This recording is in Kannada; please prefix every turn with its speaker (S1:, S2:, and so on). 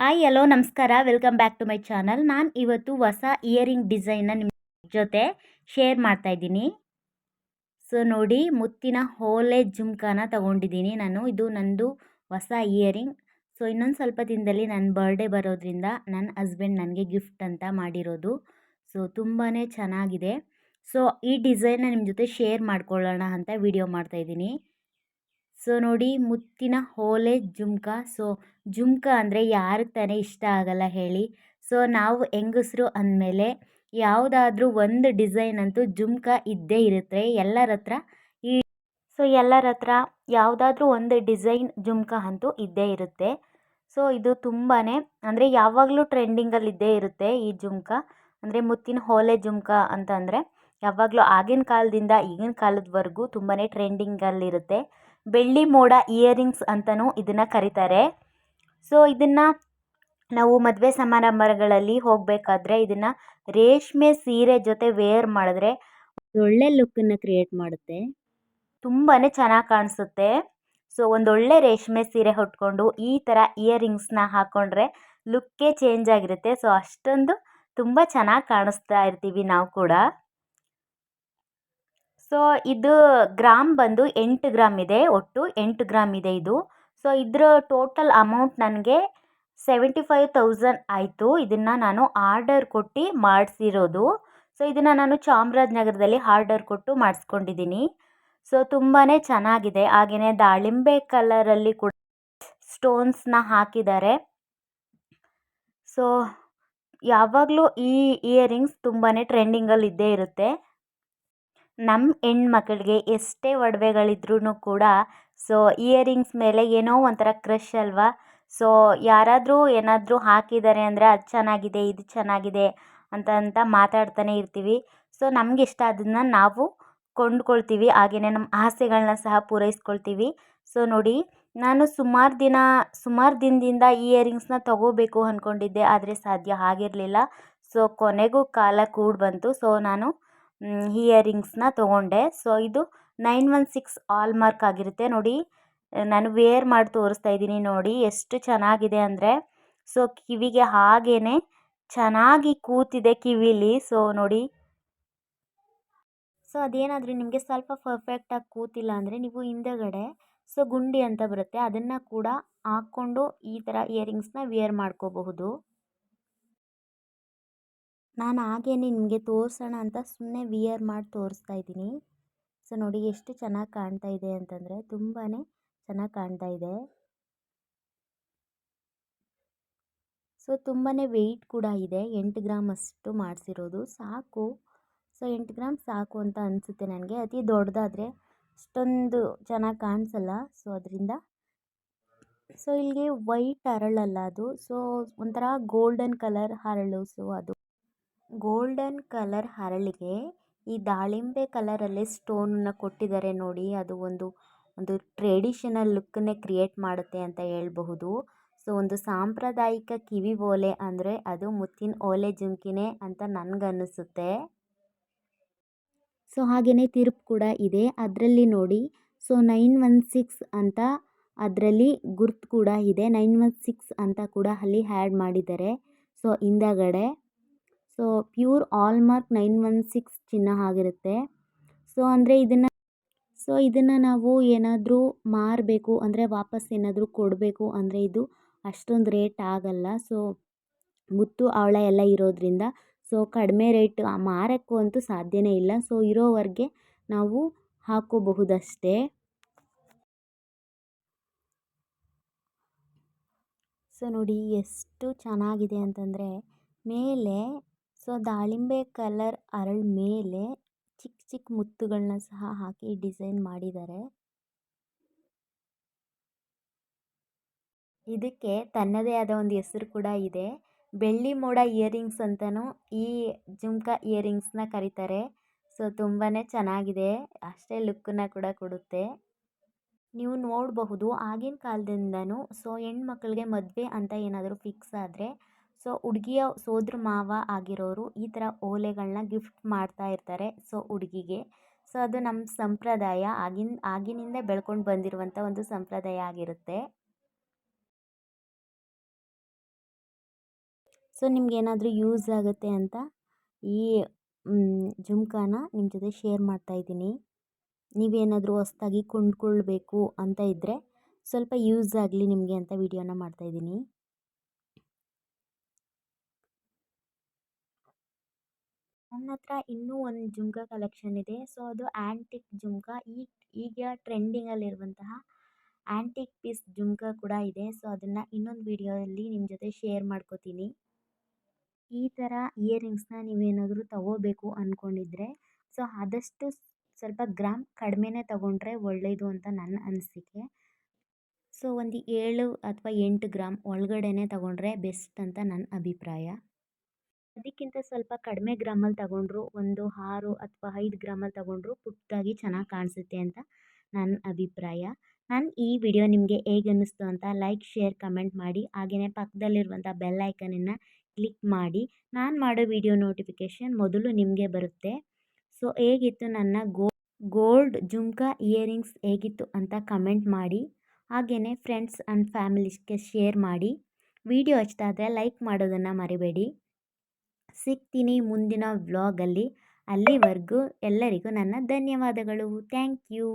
S1: ಹಾಯ್ ಹಲೋ ನಮಸ್ಕಾರ. Welcome back to my channel ನಾನು ಇವತ್ತು ಹೊಸ ಇಯರಿಂಗ್ ಡಿಸೈನ್ನ ನಿಮ್ಮ ಜೊತೆ ಶೇರ್ ಮಾಡ್ತಾ ಇದ್ದೀನಿ. ಸೊ ನೋಡಿ, ಮುತ್ತಿನ ಹೋಲೆ ಜುಮ್ಕಾನ ತಗೊಂಡಿದ್ದೀನಿ ನಾನು. ಇದು ನಂದು ಹೊಸ ಇಯರಿಂಗ್ ಸೊ ಇನ್ನೊಂದು ಸ್ವಲ್ಪ ದಿನದಲ್ಲಿ ನನ್ನ ಬರ್ಡೇ ಬರೋದ್ರಿಂದ ನನ್ನ ಹಸ್ಬೆಂಡ್ ನನಗೆ ಗಿಫ್ಟ್ ಅಂತ ಮಾಡಿರೋದು. ಸೊ ತುಂಬಾ ಚೆನ್ನಾಗಿದೆ. ಸೊ ಈ ಡಿಸೈನ್ನ ನಿಮ್ಮ ಜೊತೆ ಶೇರ್ ಮಾಡ್ಕೊಳ್ಳೋಣ ಅಂತ ವಿಡಿಯೋ ಮಾಡ್ತಾಯಿದ್ದೀನಿ ಸೊ ನೋಡಿ ಮುತ್ತಿನ ಹೋಲೆ ಜುಮ್ಕ. ಸೊ ಜುಮ್ಕ ಅಂದರೆ ಯಾರಿಗೆ ತಾನೇ ಇಷ್ಟ ಆಗಲ್ಲ ಹೇಳಿ. ಸೊ ನಾವು ಹೆಂಗಸರು ಅಂದಮೇಲೆ ಯಾವುದಾದ್ರೂ ಒಂದು ಡಿಸೈನ್ ಅಂತೂ ಜುಮ್ಕ ಇದ್ದೇ ಇರುತ್ತೆ ಎಲ್ಲರ ಹತ್ರ. ಈ ಸೊ ಎಲ್ಲರ ಹತ್ರ ಯಾವುದಾದ್ರೂ ಒಂದು ಡಿಸೈನ್ ಜುಮ್ಕ ಅಂತೂ ಇದ್ದೇ ಇರುತ್ತೆ. ಸೊ ಇದು ತುಂಬಾ ಅಂದರೆ ಯಾವಾಗಲೂ ಟ್ರೆಂಡಿಂಗಲ್ಲಿ ಇದ್ದೇ ಇರುತ್ತೆ ಈ ಜುಮ್ಕ. ಅಂದರೆ ಮುತ್ತಿನ ಹೋಲೆ ಜುಮ್ಕ ಅಂತಂದರೆ ಯಾವಾಗಲೂ ಆಗಿನ ಕಾಲದಿಂದ ಈಗಿನ ಕಾಲದವರೆಗೂ ತುಂಬಾ ಟ್ರೆಂಡಿಂಗಲ್ಲಿರುತ್ತೆ ಬೆಳ್ಳಿ ಮೋಡ ಇಯರಿಂಗ್ಸ್ ಅಂತಲೂ ಇದನ್ನು ಕರೀತಾರೆ. ಸೊ ಇದನ್ನು ನಾವು ಮದುವೆ ಸಮಾರಂಭಗಳಲ್ಲಿ ಹೋಗಬೇಕಾದ್ರೆ ಇದನ್ನು ರೇಷ್ಮೆ ಸೀರೆ ಜೊತೆ ವೇರ್ ಮಾಡಿದ್ರೆ ಒಳ್ಳೆ ಲುಕ್ಕನ್ನು ಕ್ರಿಯೇಟ್ ಮಾಡುತ್ತೆ. ತುಂಬಾ ಚೆನ್ನಾಗಿ ಕಾಣಿಸುತ್ತೆ. ಸೊ ಒಂದೊಳ್ಳೆ ರೇಷ್ಮೆ ಸೀರೆ ಹೊಟ್ಕೊಂಡು ಈ ಥರ ಇಯರಿಂಗ್ಸ್ನ ಹಾಕ್ಕೊಂಡ್ರೆ ಲುಕ್ಕೇ ಚೇಂಜ್ ಆಗಿರುತ್ತೆ. ಸೊ ಅಷ್ಟೊಂದು ತುಂಬ ಚೆನ್ನಾಗಿ ಕಾಣಿಸ್ತಾ ಇರ್ತೀವಿ ನಾವು ಕೂಡ. ಸೊ ಇದು ಗ್ರಾಮ್ ಬಂದು ಎಂಟು ಗ್ರಾಮ್ ಇದೆ, ಒಟ್ಟು ಎಂಟು ಗ್ರಾಮ್ ಇದೆ ಇದು. ಸೊ ಇದರ ಟೋಟಲ್ ಅಮೌಂಟ್ ನನಗೆ ಸೆವೆಂಟಿ ಫೈವ್ ತೌಸಂಡ್ ಆಯಿತು. ಇದನ್ನು ನಾನು ಆರ್ಡರ್ ಕೊಟ್ಟು ಮಾಡಿಸಿರೋದು. ಸೊ ಇದನ್ನು ನಾನು ಚಾಮರಾಜನಗರದಲ್ಲಿ ಆರ್ಡರ್ ಕೊಟ್ಟು ಮಾಡಿಸ್ಕೊಂಡಿದ್ದೀನಿ ಸೊ ತುಂಬಾ ಚೆನ್ನಾಗಿದೆ. ಹಾಗೆಯೇ ದಾಳಿಂಬೆ ಕಲರಲ್ಲಿ ಕೂಡ ಸ್ಟೋನ್ಸ್ನ ಹಾಕಿದ್ದಾರೆ. ಸೊ ಯಾವಾಗಲೂ ಈ ಇಯರಿಂಗ್ಸ್ ತುಂಬಾ ಟ್ರೆಂಡಿಂಗಲ್ಲಿ ಇದ್ದೇ ಇರುತ್ತೆ. ನಮ್ಮ ಹೆಣ್ಮಕ್ಳಿಗೆ ಎಷ್ಟೇ ಒಡವೆಗಳಿದ್ರೂ ಕೂಡ, ಸೊ, ಇಯರಿಂಗ್ಸ್ ಮೇಲೆ ಏನೋ ಒಂಥರ ಕ್ರಶ್ ಅಲ್ವಾ? ಸೊ, ಯಾರಾದರೂ ಏನಾದರೂ ಹಾಕಿದ್ದಾರೆ ಅಂದರೆ ಅದು ಚೆನ್ನಾಗಿದೆ, ಇದು ಚೆನ್ನಾಗಿದೆ ಅಂತ ಅಂತ ಮಾತಾಡ್ತಾನೆ ಇರ್ತೀವಿ. ಸೊ, ನಮಗಿಷ್ಟ ಅದನ್ನು ನಾವು ಕೊಂಡ್ಕೊಳ್ತೀವಿ. ಹಾಗೆಯೇ ನಮ್ಮ ಆಸೆಗಳನ್ನ ಸಹ ಪೂರೈಸ್ಕೊಳ್ತೀವಿ. ಸೊ, ನೋಡಿ, ನಾನು ಸುಮಾರು ದಿನ, ಸುಮಾರು ದಿನದಿಂದ ಇಯರಿಂಗ್ಸ್ನ ತಗೋಬೇಕು ಅಂದ್ಕೊಂಡಿದ್ದೆ ಆದರೆ ಸಾಧ್ಯ ಆಗಿರಲಿಲ್ಲ. ಸೊ, ಕೊನೆಗೂ ಕಾಲ ಕೂಡಿ ಬಂತು ಸೊ, ನಾನು ಇಯರಿಂಗ್ಸ್ನ ತೊಗೊಂಡೆ. ಸೊ ಇದು nine one six hallmark ಆಗಿರುತ್ತೆ ನೋಡಿ. ನಾನು ವೇರ್ ಮಾಡಿ ತೋರಿಸ್ತಾ ಇದ್ದೀನಿ ನೋಡಿ ಎಷ್ಟು ಚೆನ್ನಾಗಿದೆ ಅಂದರೆ. ಸೊ ಕಿವಿಗೆ ಹಾಗೇ ಚೆನ್ನಾಗಿ ಕೂತಿದೆ ಕಿವಿಲಿ. ಸೊ ನೋಡಿ. ಸೊ ಅದೇನಾದರೂ ನಿಮಗೆ ಸ್ವಲ್ಪ ಪರ್ಫೆಕ್ಟಾಗಿ ಕೂತಿಲ್ಲ ಅಂದರೆ ನೀವು ಹಿಂದೆಗಡೆ ಸೊ ಗುಂಡಿ ಅಂತ ಬರುತ್ತೆ. ಅದನ್ನು ಕೂಡ ಹಾಕ್ಕೊಂಡು ಈ ಥರ ಇಯರಿಂಗ್ಸ್ನ ವೇರ್ ಮಾಡ್ಕೋಬಹುದು. ನಾನು ಹಾಗೇ ನಿಮಗೆ ತೋರಿಸೋಣ ಅಂತ ಸುಮ್ಮನೆ ವಿಯರ್ ಮಾಡಿ ತೋರಿಸ್ತಾ ಇದ್ದೀನಿ. ಸೊ, ನೋಡಿ ಎಷ್ಟು ಚೆನ್ನಾಗಿ ಕಾಣ್ತಾ ಇದೆ ಅಂತಂದರೆ ತುಂಬಾ ಚೆನ್ನಾಗಿ ಕಾಣ್ತಾ ಇದೆ. ಸೊ ತುಂಬಾ ವೆಯ್ಟ್ ಕೂಡ ಇದೆ. ಎಂಟು ಗ್ರಾಮ್ ಅಷ್ಟು ಮಾಡಿಸಿರೋದು. ಸಾಕು. ಸೊ, ಎಂಟು ಗ್ರಾಮ್ ಸಾಕು ಅಂತ ಅನಿಸುತ್ತೆ ನನಗೆ. ಅತಿ ದೊಡ್ಡದಾದರೆ ಅಷ್ಟೊಂದು ಚೆನ್ನಾಗಿ ಕಾಣಿಸಲ್ಲ. ಸೊ, ಅದರಿಂದ ಸೊ, ಇಲ್ಲಿಗೆ ವೈಟ್ ಹರಳಲ್ಲ ಅದು. ಸೊ, ಒಂಥರ ಗೋಲ್ಡನ್ ಕಲರ್ ಹರಳು. ಸೊ, ಅದು ಗೋಲ್ಡನ್ ಕಲರ್ ಹರಳಿಗೆ ಈ ದಾಳಿಂಬೆ ಕಲರಲ್ಲಿ ಸ್ಟೋನನ್ನ ಕೊಟ್ಟಿದ್ದಾರೆ ನೋಡಿ. ಅದು ಒಂದು ಒಂದು ಟ್ರೆಡಿಷನಲ್ ಲುಕ್ಕನ್ನೇ ಕ್ರಿಯೇಟ್ ಮಾಡುತ್ತೆ ಅಂತ ಹೇಳಬಹುದು. ಸೊ, ಒಂದು ಸಾಂಪ್ರದಾಯಿಕ ಕಿವಿ ಓಲೆ ಅಂದರೆ ಅದು ಮುತ್ತಿನ ಓಲೆ ಜುಮ್ಕಿನೇ ಅಂತ ನನಗನ್ನಿಸುತ್ತೆ. ಸೊ ಹಾಗೆಯೇ ತಿರುಪು ಕೂಡ ಇದೆ. ಅದರಲ್ಲಿ ನೋಡಿ, ಸೊ, ನೈನ್ ಒನ್ ಸಿಕ್ಸ್ ಅಂತ ಅದರಲ್ಲಿ ಗುರ್ತು ಕೂಡ ಇದೆ. ನೈನ್ ಒನ್ ಸಿಕ್ಸ್ ಅಂತ ಕೂಡ ಅಲ್ಲಿ ಹ್ಯಾಡ್ ಮಾಡಿದ್ದಾರೆ. ಸೊ, ಹಿಂದಗಡೆ so pure hallmark nine one six ಚಿನ್ನ ಆಗಿರುತ್ತೆ. ಸೊ ಅಂದರೆ ಇದನ್ನು ಸೊ ಇದನ್ನು ನಾವು ಏನಾದರೂ ಮಾರಬೇಕು, ಅಂದರೆ ವಾಪಸ್ ಏನಾದರೂ ಕೊಡಬೇಕು, ಅಂದರೆ ಇದು ಅಷ್ಟೊಂದು ರೇಟ್ ಆಗಲ್ಲ. ಸೊ ಮುತ್ತು ಅವಳ ಎಲ್ಲ ಇರೋದ್ರಿಂದ ಸೊ ಕಡಿಮೆ ರೇಟ್ ಮಾರೋಕ್ಕೂ ಅಂತೂ ಸಾಧ್ಯವೇ ಇಲ್ಲ. ಸೊ ಇರೋವರೆಗೆ ನಾವು ಹಾಕೋಬಹುದಷ್ಟೇ. ಸೊ ನೋಡಿ ಎಷ್ಟು ಚೆನ್ನಾಗಿದೆ ಅಂತಂದರೆ, ಮೇಲೆ ಸೊ, ದಾಳಿಂಬೆ ಕಲರ್ ಅರಳ ಮೇಲೆ ಚಿಕ್ಕ ಚಿಕ್ಕ ಮುತ್ತುಗಳನ್ನ ಸಹ ಹಾಕಿ ಡಿಸೈನ್ ಮಾಡಿದ್ದಾರೆ ಇದಕ್ಕೆ ತನ್ನದೇ ಆದ ಒಂದು ಹೆಸರು ಕೂಡ ಇದೆ. ಬೆಳ್ಳಿ ಮೋಡ ಇಯರಿಂಗ್ಸ್ ಅಂತಲೂ ಈ ಜುಮ್ಕಾ ಇಯರಿಂಗ್ಸ್ನ ಕರೀತಾರೆ. ಸೊ ತುಂಬಾ ಚೆನ್ನಾಗಿದೆ. ಅಷ್ಟೇ ಲುಕ್ಕನ್ನ ಕೂಡ ಕೊಡುತ್ತೆ. ನೀವು ನೋಡಬಹುದು, ಆಗಿನ ಕಾಲದಿಂದನೂ ಸೊ, ಹೆಣ್ಮಕ್ಳಿಗೆ ಮದುವೆ ಅಂತ ಏನಾದರೂ ಫಿಕ್ಸ್ ಆದರೆ ಸೊ ಹುಡುಗಿಯ ಸೋದ್ರ ಮಾವ ಆಗಿರೋರು ಈ ಥರ ಓಲೆಗಳನ್ನ ಗಿಫ್ಟ್ ಮಾಡ್ತಾ ಇರ್ತಾರೆ ಸೊ ಹುಡುಗಿಗೆ. ಸೊ ಅದು ನಮ್ಮ ಸಂಪ್ರದಾಯ. ಆಗಿನ, ಆಗಿನಿಂದ ಬೆಳ್ಕೊಂಡು ಬಂದಿರುವಂಥ ಒಂದು ಸಂಪ್ರದಾಯ ಆಗಿರುತ್ತೆ. ಸೊ ನಿಮಗೇನಾದರೂ ಯೂಸ್ ಆಗುತ್ತೆ ಅಂತ ಈ ಜುಮ್ಕಾನ ನಿಮ್ಮ ಜೊತೆ ಶೇರ್ ಮಾಡ್ತಾ ಇದ್ದೀನಿ. ನೀವೇನಾದರೂ ಹೊಸ್ದಾಗಿ ಕೊಂಡ್ಕೊಳ್ಬೇಕು ಅಂತ ಇದ್ದರೆ ಸ್ವಲ್ಪ ಯೂಸ್ ಆಗಲಿ ನಿಮಗೆ ಅಂತ ವಿಡಿಯೋನ ಮಾಡ್ತಾಯಿದ್ದೀನಿ ನನ್ನ ಹತ್ರ ಇನ್ನೂ ಒಂದು ಜುಮ್ಕಾ ಕಲೆಕ್ಷನ್ ಇದೆ. ಸೊ ಅದು ಆ್ಯಂಟಿಕ್ ಜುಮ್ಕಾ. ಈಗ ಈಗ ಟ್ರೆಂಡಿಂಗಲ್ಲಿರುವಂತಹ ಆ್ಯಂಟಿಕ್ ಪೀಸ್ ಜುಮ್ಕಾ ಕೂಡ ಇದೆ. ಸೊ ಅದನ್ನು ಇನ್ನೊಂದು ವಿಡಿಯೋದಲ್ಲಿ ನಿಮ್ಮ ಜೊತೆ ಶೇರ್ ಮಾಡ್ಕೋತೀನಿ. ಈ ಥರ ಇಯರಿಂಗ್ಸ್ನ ನೀವೇನಾದರೂ ತಗೋಬೇಕು ಅಂದ್ಕೊಂಡಿದ್ರೆ ಸೊ ಆದಷ್ಟು ಸ್ವಲ್ಪ ಗ್ರಾಮ್ ಕಡಿಮೆನೇ ತಗೊಂಡ್ರೆ ಒಳ್ಳೆಯದು ಅಂತ ನನ್ನ ಅನಿಸಿಕೆ. ಸೊ ಒಂದು ಏಳು ಅಥವಾ ಎಂಟು ಗ್ರಾಮ್ ಒಳಗಡೆನೇ ತಗೊಂಡ್ರೆ ಬೆಸ್ಟ್ ಅಂತ ನನ್ನ ಅಭಿಪ್ರಾಯ. ಅದಕ್ಕಿಂತ ಸ್ವಲ್ಪ ಕಡಿಮೆ ಗ್ರಾಮಲ್ಲಿ ತಗೊಂಡ್ರು, ಒಂದು ಆರು ಅಥವಾ ಐದು ಗ್ರಾಮಲ್ಲಿ ತಗೊಂಡ್ರು ಪುಟ್ಟದಾಗಿ ಚೆನ್ನಾಗಿ ಕಾಣಿಸುತ್ತೆ ಅಂತ ನನ್ನ ಅಭಿಪ್ರಾಯ. ನಾನು ಈ ವಿಡಿಯೋ ನಿಮಗೆ ಹೇಗೆ ಅನ್ನಿಸ್ತು ಅಂತ ಲೈಕ್, ಶೇರ್, ಕಮೆಂಟ್ ಮಾಡಿ. ಹಾಗೆಯೇ ಪಕ್ಕದಲ್ಲಿರುವಂಥ ಬೆಲ್ ಐಕನನ್ನು ಕ್ಲಿಕ್ ಮಾಡಿ. ನಾನು ಮಾಡೋ ವಿಡಿಯೋ ನೋಟಿಫಿಕೇಷನ್ ಮೊದಲು ನಿಮಗೆ ಬರುತ್ತೆ. ಸೊ, ಹೇಗಿತ್ತು ನನ್ನ ಗೋ, ಗೋಲ್ಡ್ ಜುಮ್ಕಾ ಇಯರಿಂಗ್ಸ್ ಹೇಗಿತ್ತು ಅಂತ ಕಮೆಂಟ್ ಮಾಡಿ. ಹಾಗೆಯೇ ಫ್ರೆಂಡ್ಸ್ ಆ್ಯಂಡ್ ಫ್ಯಾಮಿಲೀಸ್ಗೆ ಶೇರ್ ಮಾಡಿ. ವಿಡಿಯೋ ಇಷ್ಟ ಆದರೆ ಲೈಕ್ ಮಾಡೋದನ್ನು ಮರಿಬೇಡಿ. ಸಿಗ್ತೀನಿ ಮುಂದಿನ ವ್ಲಾಗಲ್ಲಿ ಅಲ್ಲಿವರೆಗೂ ಎಲ್ಲರಿಗೂ ನನ್ನ ಧನ್ಯವಾದಗಳು. Thank you